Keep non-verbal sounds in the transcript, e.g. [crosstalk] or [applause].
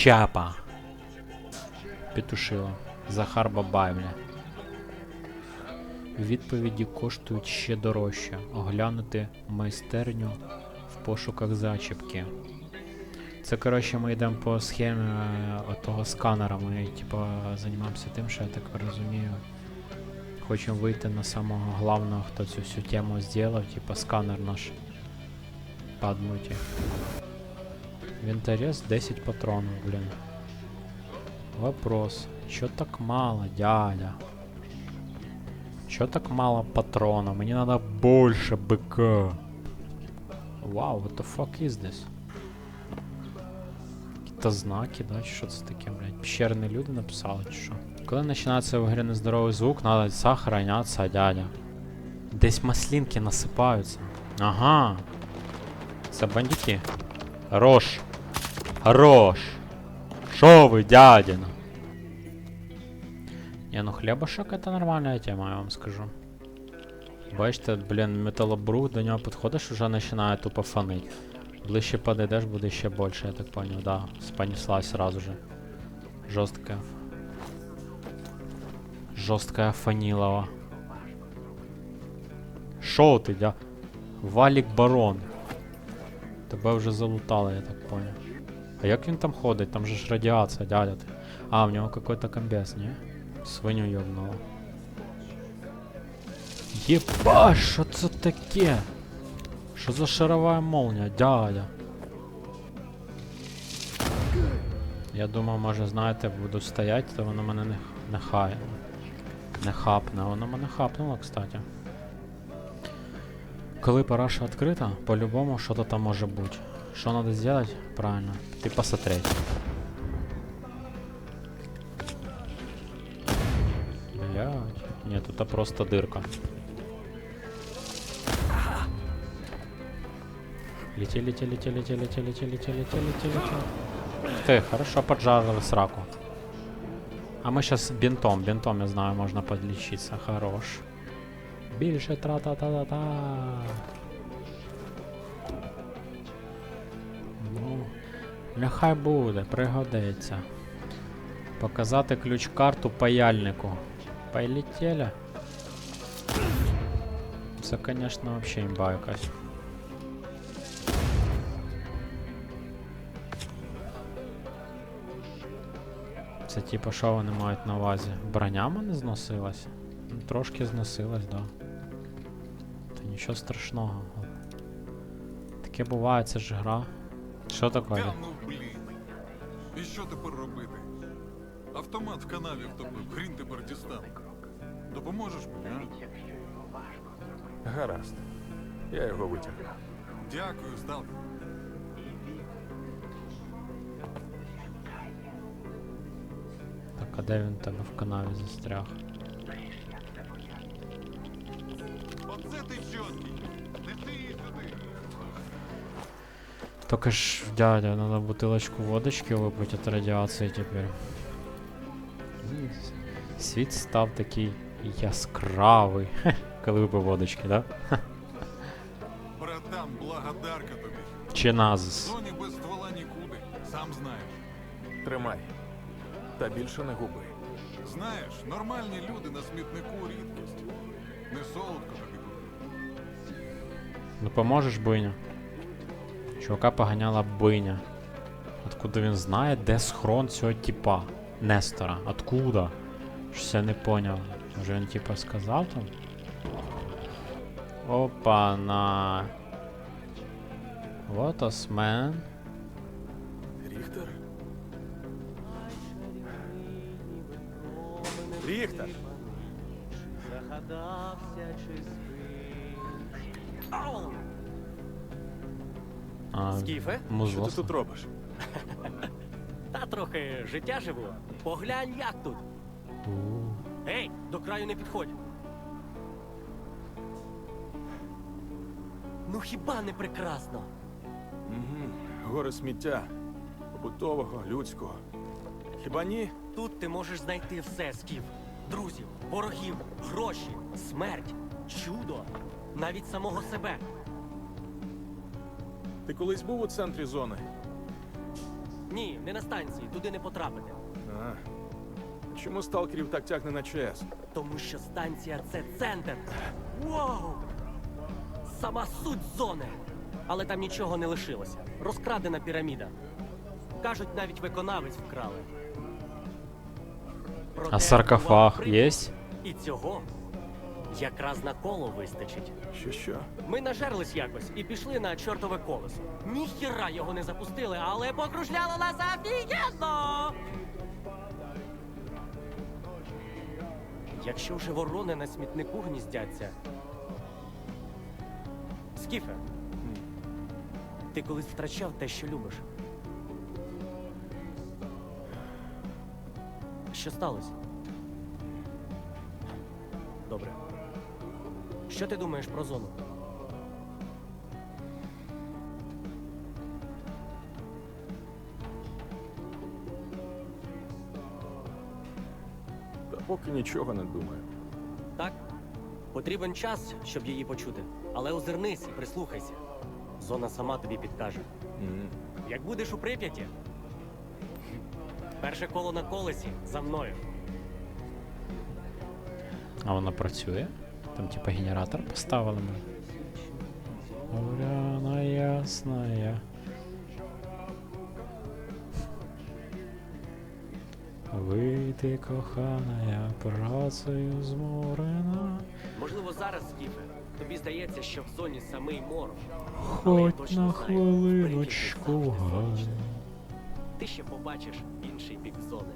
Щапа. Петушило. Захар Бабай. Відповіді коштують ще дорожче. Оглянути майстерню в пошуках зачіпки. Це коротше ми йдемо по схемі е, отого сканера. Ми типа займаємося тим, що я так розумію. Хочемо вийти на самого главного, хто цю всю тему зробив, типа сканер наш. Падмуті. Винторез 10 патронов, блин. Вопрос. Чё так мало, дядя? Чё так мало патронов? Мне надо больше БК. Вау, what the fuck is this? Какие-то знаки, да? Що це таке, блядь? Пещерні люди написали, чи що? Коли починається в грі нездоровий звук, надо сохраняться, дядя. Десь маслинки насипаються. Ага. Це бандики. Хорош. Хорош. Шо ви, дядина? Не, ну хлебушек это нормальная тема, я вам скажу. Бачите, блін, металобрух, до нього підходиш, вже починає тупо фанить. Ближче подойдеш, буде ще більше, я так понял, да. Понеслась сразу же. Жорстка. Жорсткая фанилова. Шо ти, дя? Валік барон. Тебе вже залутали, я так понял. А як він там ходить? Там же ж радіація, дядя. А, в нього какой-то комбез, ні? Свиню йобнуло. Єба, що це таке? Що за шарова молния, дядя? Я думав, може, знаєте, буду стояти, то воно мене не, не хає. Не хапне, воно мене хапнуло, кстати. Коли параша відкрита, по-любому що-то там може бути. Що надо сделать? Правильно. Ты посмотреть. Блядь. Нет, это просто дырка. Лети, лети, лети, лети, лети, лети, лети, лети, лети, лети. Ты, хорошо поджарили сраку. А мы сейчас бинтом, бинтом, я знаю, можно подлечиться. Хорош. Більше тра-та-та-та-та. Нехай буде, пригодиться. Показати ключ-карту паяльнику. Полетіли. Це, конечно, вообще імба якась. Це типа що вони мають на увазі? Броняма не зносилась? Трошки зносилась, да. Та нічого страшного. Таке буває, це ж гра. Що таке? Та ну блін. І що тепер робити? Автомат в канаві втопив, хрін тепер дістав. Допоможеш мені, а? Гаразд. Я його витягну. Дякую, Сталкер. Так, а де він в тебе в канаві застряг? Оце ти чоткий. Неси її сюди. Только ж, дядя, надо бутылочку водочки выпить от радиации теперь. Світ став такий яскравий. Хе, [laughs] Коли випив водочки, да? Братан, благодарка тобі. В Чиназис. зоні без ствола нікуди. Сам знаєш. Тримай. Та більше не губи. Знаєш, нормальні люди на смітнику рідкість. Не солодко тобі. Ну поможеш биня? Чувака поганяла биня. Откуда він знає, де схрон цього типа? Нестора. Откуда? Щось я не поняв. Може він типа сказав там? Опа на. Вот man. Ріхтер? Ріхтер! Загадався чи спиш. А, Скіфе? Що музло. ти тут робиш? Та трохи життя живу. Поглянь, як тут. У. Ей, до краю не підходь. Ну хіба не прекрасно? Угу. Гори сміття. Побутового, людського. Хіба ні? Тут ти можеш знайти все, Скіф. Друзів, ворогів, гроші, смерть, чудо, навіть самого себе. Ти колись був у центрі зони? Ні, не на станції, туди не потрапити. А. Чому сталкерів так тягне на ЧС? Тому що станція це центр. Вау! Сама суть зони. Але там нічого не лишилося. Розкрадена піраміда. Кажуть, навіть виконавець вкрали. Проте А саркофаг бував є? І цього якраз на коло вистачить. Що що? Ми нажерлись якось і пішли на чортове колесо. Ніхіра його не запустили, але покружляло нас офігенно! Якщо вже ворони на смітнику гніздяться. Скіфе, ти колись втрачав те, що любиш. Що сталося? Добре. Що ти думаєш про зону? Та поки нічого не думаю. Так? Потрібен час, щоб її почути. Але озирнись і прислухайся. Зона сама тобі підкаже. М. Як будеш у Прип'яті? Перше коло на колесі за мною. А воно працює? Там типа генератор поставили ми. Горяна ясная. Вийди, коханая, працею зморена. Можливо, зараз, Скіфе, тобі здається, що в зоні самий мор. Але Хоть на хвилиночку гай. Ти ще побачиш інший бік зони.